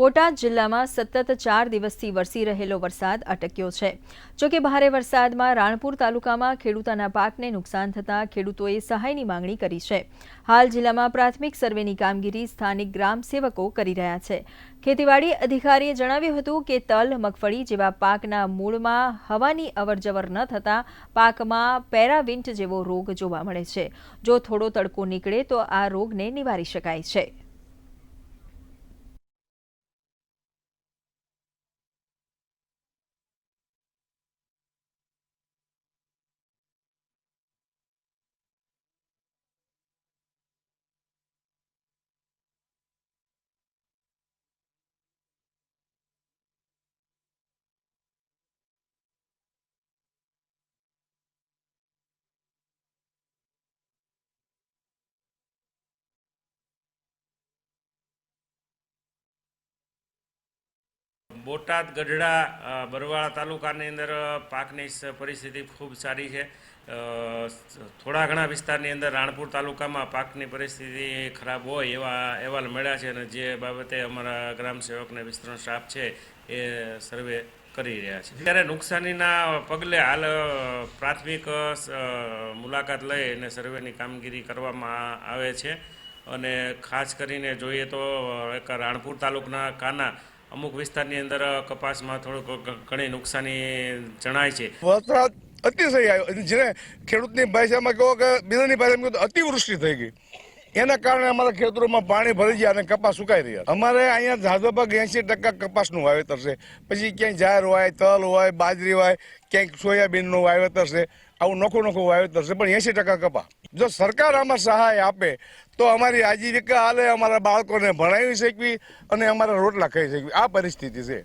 બોટાદ જિલ્લામાં સતત ચાર દિવસથી વરસી રહેલો વરસાદ અટક્યો છે. જોકે ભારે વરસાદમાં રાણપુર તાલુકામાં ખેડૂતોના પાકને નુકસાન થતાં ખેડૂતોએ સહાયની માંગણી કરી છે. હાલ જિલ્લામાં પ્રાથમિક સર્વેની કામગીરી સ્થાનિક ગ્રામ સેવકો કરી રહ્યા છે. ખેતીવાડી અધિકારીએ જણાવ્યું હતું કે તલ, મગફળી જેવા પાકના મૂળમાં હવાની અવરજવર ન થતાં પાકમાં પેરાવિન્ટ જેવો રોગ જોવા મળે છે. જો થોડો તડકો નીકળે તો આ રોગને નિવારી શકાય છે. બોટાદ ગઢડા બરવાળા તાલુકાની અંદર પાકની પરિસ્થિતિ ખૂબ સારી છે. થોડા ઘણા વિસ્તારની અંદર રાણપુર તાલુકામાં પાકની પરિસ્થિતિ ખરાબ હોય એવા અહેવાલ મળ્યા છે અને જે બાબતે અમારા ગ્રામ સેવકને વિસ્તરણ સ્ટાફ છે એ સર્વે કરી રહ્યા છે. ત્યારે નુકસાનીના પગલે હાલ પ્રાથમિક મુલાકાત લઈ અને સર્વેની કામગીરી કરવામાં આવે છે. અને ખાસ કરીને જોઈએ તો એક રાણપુર તાલુકાના કાના અમુક વિસ્તારની અંદર કપાસમાં થોડુંક ઘણી નુકસાની જણાય છે. વરસાદ અતિશય આવ્યો જેને ખેડૂતની ભાષામાં કહો કે બીજાની ભાષામાં અતિવૃષ્ટિ થઈ ગઈ. એના કારણે અમારા ખેતરોમાં પાણી ભરી ગયા અને કપાસ સુકાઈ રહ્યા. અમારે અહીંયા ઝાઝોભાગ એંશી ટકા કપાસનું વાવેતર છે. પછી ક્યાંય જાર હોય, તલ હોય, બાજરી હોય ક્યાંક સોયાબીનનું વાવેતર છે. આવું નોખું નોખું વાવેતર છે. પણ એંશી ટકા કપા જો સરકાર આમાં સહાય આપે તો અમારી આજીવિકા હાલે, અમારા બાળકોને ભણાવી શકવી અને અમારા રોટલા ખાઈ શકવી. આ પરિસ્થિતિ છે.